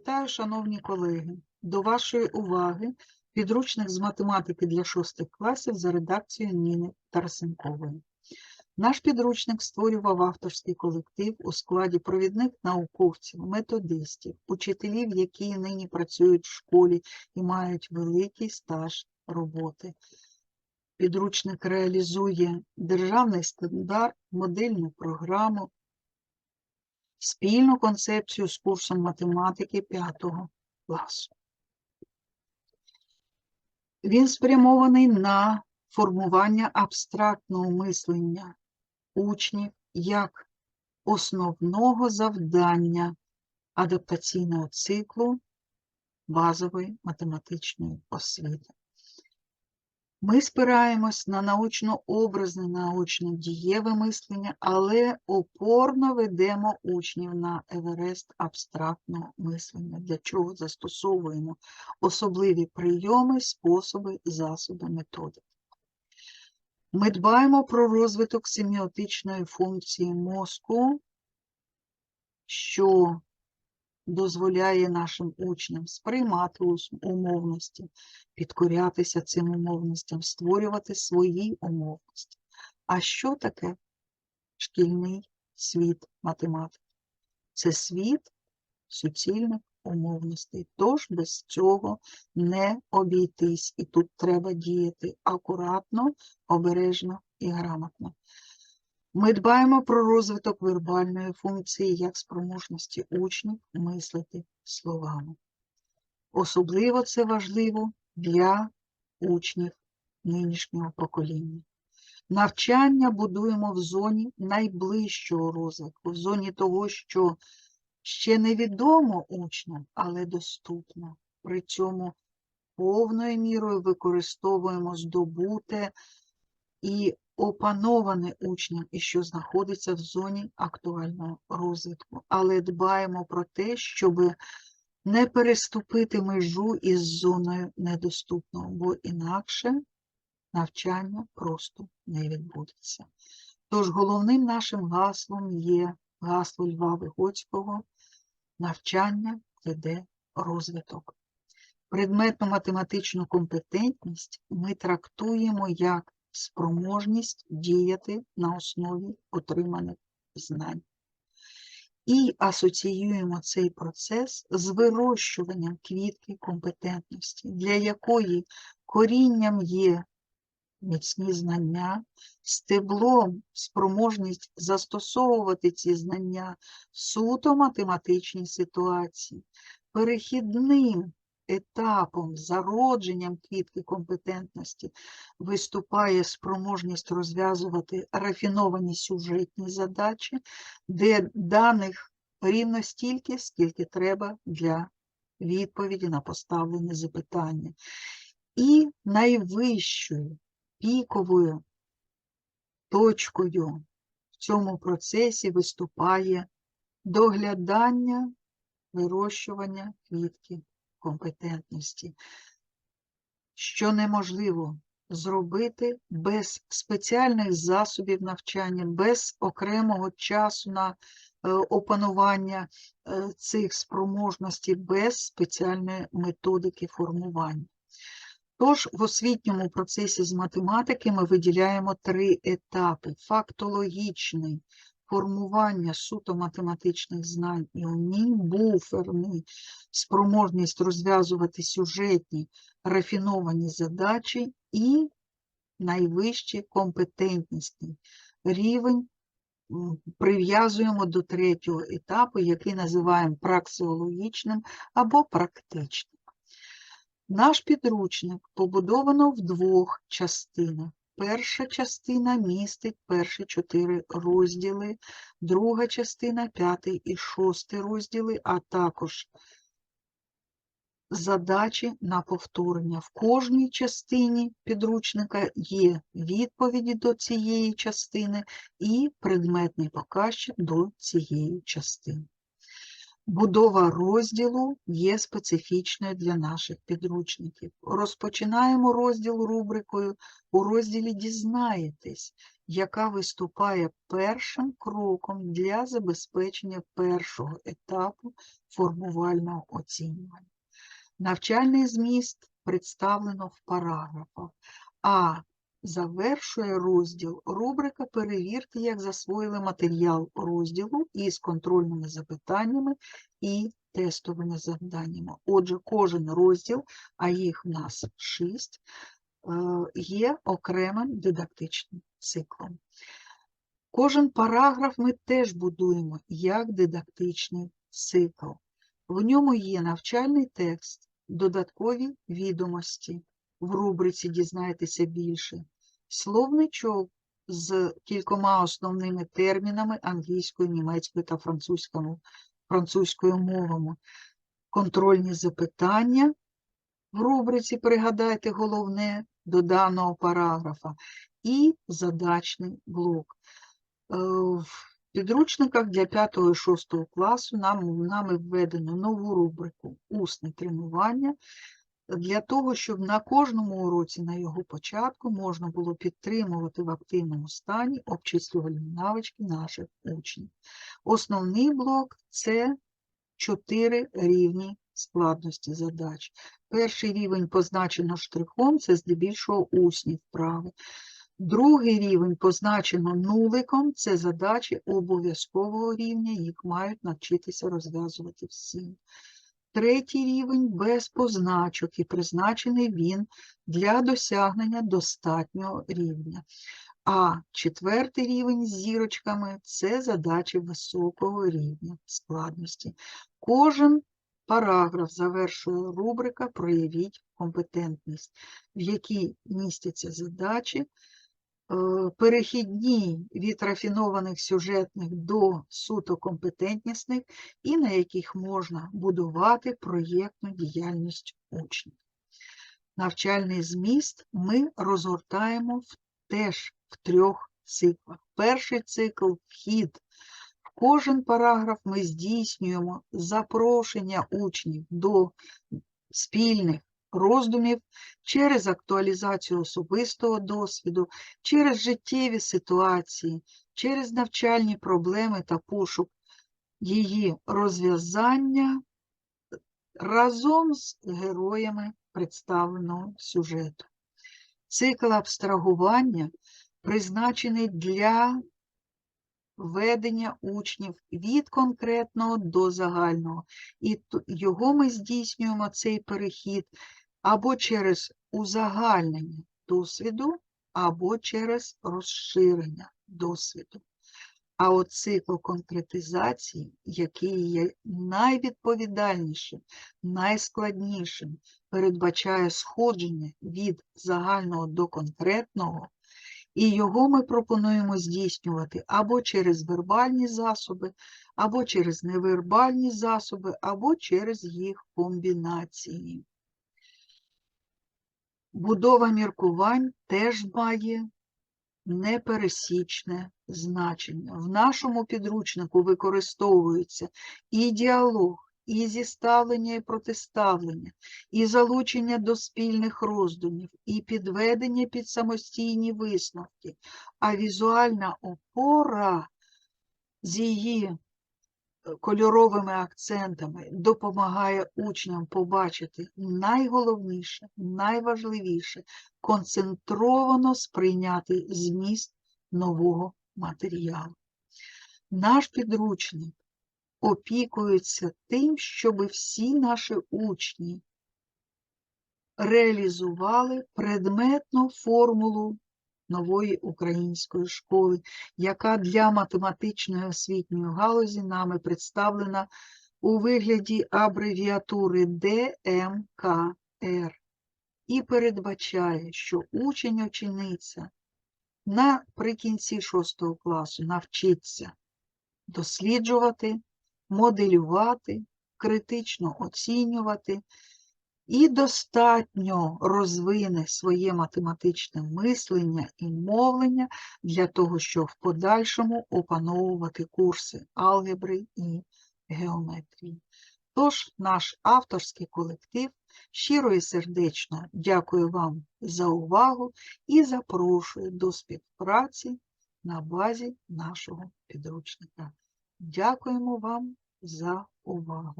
Вітаю, шановні колеги! До вашої уваги підручник з математики для шостих класів за редакцією Ніни Тарасенкової. Наш підручник створював авторський колектив у складі провідних науковців, методистів, учителів, які нині працюють в школі і мають великий стаж роботи. Підручник реалізує державний стандарт, модельну програму, спільну концепцію з курсом математики 5 класу. Він спрямований на формування абстрактного мислення учнів як основного завдання адаптаційного циклу базової математичної освіти. Ми спираємось на научно-образне, научно-дієве мислення, але опорно ведемо учнів на Еверест абстрактного мислення, для чого застосовуємо особливі прийоми, способи, засоби, методи. Ми дбаємо про розвиток семіотичної функції мозку, що дозволяє нашим учням сприймати умовності, підкорятися цим умовностям, створювати свої умовності. А що таке шкільний світ математики? Це світ суцільних умовностей. Тож без цього не обійтись. І тут треба діяти акуратно, обережно і грамотно. Ми дбаємо про розвиток вербальної функції як спроможності учнів мислити словами. Особливо це важливо для учнів нинішнього покоління. Навчання будуємо в зоні найближчого розвитку, в зоні того, що ще невідомо учням, але доступно. При цьому повною мірою використовуємо здобуте і опановане учням, і що знаходиться в зоні актуального розвитку. Але дбаємо про те, щоб не переступити межу із зоною недоступного, бо інакше навчання просто не відбудеться. Тож головним нашим гаслом є гасло Льва Вигоцького навчання веде розвиток. Предметну математичну компетентність ми трактуємо як спроможність діяти на основі отриманих знань. І асоціюємо цей процес з вирощуванням квітки компетентності, для якої корінням є міцні знання, стеблом спроможність застосовувати ці знання в суто математичній ситуації, перехідним етапом, зародженням квітки компетентності виступає спроможність розв'язувати рафіновані сюжетні задачі, де даних рівно стільки, скільки треба для відповіді на поставлені запитання. І найвищою піковою точкою в цьому процесі виступає доглядання, вирощування квітки компетентності, що неможливо зробити без спеціальних засобів навчання, без окремого часу на е, опанування е, цих спроможностей, без спеціальної методики формування. Тож в освітньому процесі з математики ми виділяємо три етапи: фактологічний формування суто математичних знань і умінь, буферний спроможність розв'язувати сюжетні рафіновані задачі і найвищий компетентнісний рівень прив'язуємо до третього етапу, який називаємо праксіологічним або практичним. Наш підручник побудовано в двох частинах. Перша частина містить перші чотири розділи, друга частина п'ятий і шостий розділи, а також задачі на повторення. В кожній частині підручника є відповіді до цієї частини і предметний показчик до цієї частини. Будова розділу є специфічною для наших підручників. Розпочинаємо розділ рубрикою. У розділі дізнаєтесь, яка виступає першим кроком для забезпечення першого етапу формувального оцінювання. Навчальний зміст представлено в параграфах, а завершує розділ рубрика Перевірте, як засвоїли матеріал розділу із контрольними запитаннями і тестовими завданнями. Отже, кожен розділ, а їх в нас шість, е, є окремим дидактичним циклом. Кожен параграф ми теж будуємо як дидактичний цикл. В ньому є навчальний текст, додаткові відомості. В рубриці Дізнайтеся більше, словничок з кількома основними термінами англійською, німецькою та французькою, мовами, контрольні запитання. В рубриці Пригадайте головне до даного параграфа і задачний блок. Е, В підручниках для 5-6 класу нам, нами введено нову рубрику Усне тренування для того, щоб на кожному уроці на його початку можна було підтримувати в активному стані обчислювальні навички наших учнів. Основний блок це чотири рівні складності задач. Перший рівень позначено штрихом, це здебільшого усні вправи. Другий рівень позначено нуликом, це задачі обов'язкового рівня, їх мають навчитися розв'язувати всі. Третій рівень без позначок і призначений він для досягнення достатнього рівня. А четвертий рівень з зірочками це задачі високого рівня складності. Кожен параграф завершує рубрика Проявіть компетентність, в якій містяться задачі, перехідні від рафінованих сюжетних до суто компетентнісних, і на яких можна будувати проєктну діяльність учнів. Навчальний зміст ми розгортаємо в- теж в трьох циклах. Перший цикл вхід. В кожен параграф ми здійснюємо запрошення учнів до спільних роздумів через актуалізацію особистого досвіду, через життєві ситуації, через навчальні проблеми та пошук її розв'язання разом з героями представленого сюжету. Цикл абстрагування призначений для ведення учнів від конкретного до загального. І його ми здійснюємо цей перехід або через узагальнення досвіду, або через розширення досвіду. А от цикл конкретизації, який є найвідповідальнішим, найскладнішим, передбачає сходження від загального до конкретного, і його ми пропонуємо здійснювати або через вербальні засоби, або через невербальні засоби, або через їх комбінації. Будова міркувань теж має непересічне значення. В нашому підручнику використовується і діалог, і зіставлення і протиставлення, і залучення до спільних роздумів, і підведення під самостійні висновки, а візуальна опора з її кольоровими акцентами допомагає учням побачити найголовніше, найважливіше, концентровано сприйняти зміст нового матеріалу. Наш підручник опікується тим, щоб всі наші учні реалізували предметну формулу нової української школи, яка для математичної освітньої галузі нами представлена у вигляді абревіатури ДМКР і передбачає, що учень-учениця наприкінці 6 класу навчиться досліджувати, моделювати, критично оцінювати і достатньо розвине своє математичне мислення і мовлення для того, щоб в подальшому опановувати курси алгебри і геометрії. Тож, наш авторський колектив щиро і сердечно дякую вам за увагу і запрошую до співпраці на базі нашого підручника. Дякуємо вам за увагу!